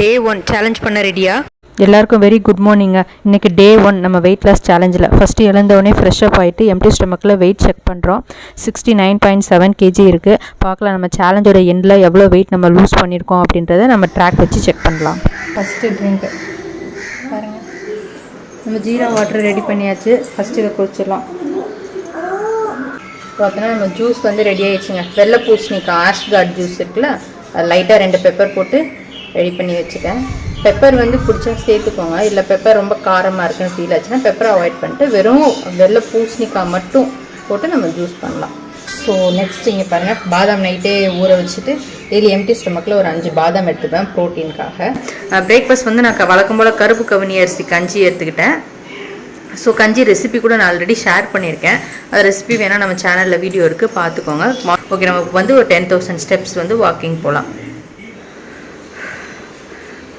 Day one challenge பண்ண ரெடியா எல்லாருக்கும் வெரி குட் மார்னிங்க இன்றைக்கி டே ஒன் நம்ம வெயிட் லாஸ் சேலஞ்சில் ஃபஸ்ட்டு எழுந்தவுடனே ஃப்ரெஷ் அப் ஆகிட்டு எம்டி ஸ்டமக்கில் வெயிட் செக் பண்ணுறோம் sixty nine point seven KG இருக்குது பார்க்கலாம் நம்ம சேலஞ்சோட எண்டில் எவ்வளோ வெயிட் நம்ம லூஸ் பண்ணியிருக்கோம் அப்படின்றத நம்ம ட்ராக் வச்சு செக் பண்ணலாம். ஃபஸ்ட்டு ட்ரிங்க்கு பாருங்கள் நம்ம ஜீரா வாட்டர் ரெடி பண்ணியாச்சு. ஃபஸ்ட்டு இதை குடிச்சிடலாம். பார்த்தோன்னா நம்ம ஜூஸ் வந்து ரெடி ஆயிடுச்சுங்க. வெள்ளை பூசணிக்காய் ஆஷ் கார்ட் ஜூஸ் இருக்குல்ல லைட்டாக ரெண்டு பெப்பர் போட்டு ரெடி பண்ணி வச்சுட்டேன். பெப்பர் வந்து பிடிச்சா சேர்த்துக்கோங்க. இல்லை பெப்பர் ரொம்ப காரமாக இருக்குன்னு ஃபீல் ஆச்சுன்னா பெப்பரை அவாய்ட் பண்ணிட்டு வெறும் வெள்ளை பூசணிக்காய் மட்டும் போட்டு நம்ம ஜூஸ் பண்ணலாம். ஸோ நெக்ஸ்ட் இங்கே பாருங்கள் பாதாம் நைட்டே ஊற வச்சுட்டு டெய்லி எம்டி ஸ்டமக்கில் ஒரு அஞ்சு பாதாம் எடுத்துப்பேன் ப்ரோட்டீனுக்காக பிரேக்ஃபாஸ்ட் வந்து நான் வழக்கம் போல் கருப்பு கவனி அரிசி கஞ்சி எடுத்துக்கிட்டேன். ஸோ கஞ்சி ரெசிபி கூட நான் ஆல்ரெடி ஷேர் பண்ணியிருக்கேன். அது ரெசிபி வேணால் நம்ம சேனலில் வீடியோ இருக்குது பார்த்துக்கோங்க. ஓகே நமக்கு வந்து ஒரு டென் தௌசண்ட் ஸ்டெப்ஸ் வந்து வாக்கிங் போகலாம்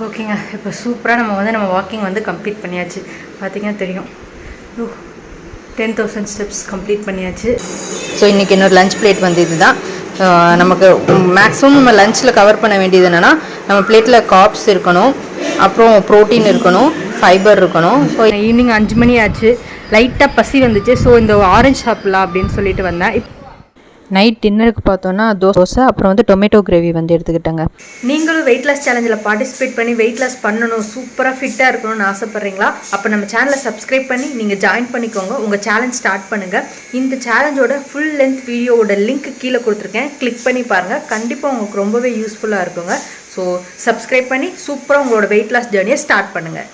ஓகேங்க. இப்போ சூப்பராக நம்ம வந்து நம்ம வாக்கிங் வந்து கம்ப்ளீட் பண்ணியாச்சு. பார்த்தீங்கன்னா தெரியும். ஓ டென் தௌசண்ட் ஸ்டெப்ஸ் கம்ப்ளீட் பண்ணியாச்சு. ஸோ இன்றைக்கி இன்னொரு லஞ்ச் பிளேட் வந்து இதுதான். நமக்கு மேக்ஸிமம் நம்ம லஞ்சில் கவர் பண்ண வேண்டியது என்னென்னா நம்ம பிளேட்டில் காப்ஸ் இருக்கணும். அப்புறம் ப்ரோட்டீன் இருக்கணும். ஃபைபர் இருக்கணும். ஸோ ஈவினிங் அஞ்சு மணி ஆச்சு. லைட்டாக பசி வந்துச்சு. ஸோ இந்த ஆரஞ்ச் சாப்பிட்லாம் அப்படின்னு சொல்லிட்டு வந்தேன். நைட் டின்னருக்கு பார்த்தோன்னா தோசை அப்புறம் வந்து டொமேட்டோ கிரேவி வந்து எடுத்துக்கிட்டேங்க. நீங்களும் வெயிட் லாஸ் சேலஞ்சில் பார்ட்டிசிபேட் பண்ணி வெயிட் லாஸ் பண்ணணும். சூப்பராக ஃபிட்டாக இருக்கணும்னு ஆசைப்பட்றீங்களா? அப்போ நம்ம சேனலை சப்ஸ்கிரைப் பண்ணி நீங்கள் ஜாயின் பண்ணிக்கோங்க. உங்கள் சேலஞ்ச் ஸ்டார்ட் பண்ணுங்கள் இந்த சேலஞ்சோட ஃபுல் லென்த் வீடியோவோட லிங்க் கீழே கொடுத்துருக்கேன். கிளிக் பண்ணி பாருங்கள் கண்டிப்பாக உங்களுக்கு ரொம்பவே யூஸ்ஃபுல்லாக இருக்குங்க. ஸோ சப்ஸ்கிரைப் பண்ணி சூப்பராக உங்களோட வெயிட் லாஸ் ஜேர்னியை ஸ்டார்ட் பண்ணுங்கள்